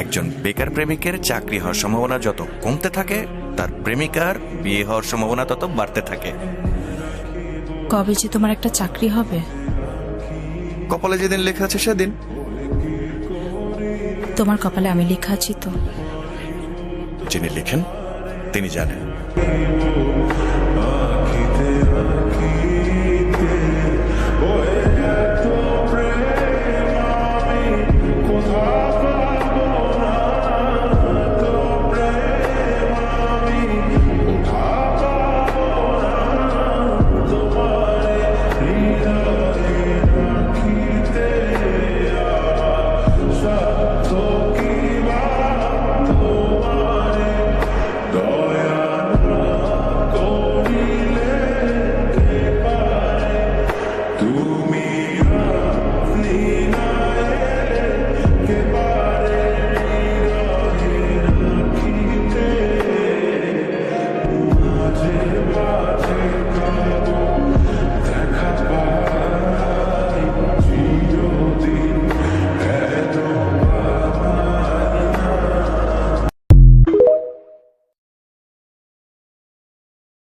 একজন বেকার প্রেমিকের চাকরি হওয়ার সম্ভাবনা যত কমতে থাকে তার প্রেমিকার বিয়ে হওয়ার সম্ভাবনা তত বাড়তে থাকে। কবে যে তোমার একটা চাকরি হবে? কপালে যেদিন লেখা আছে সেদিন। তোমার কপালে আমি লেখা আছি তো। যিনি লিখেন তিনি জানেন।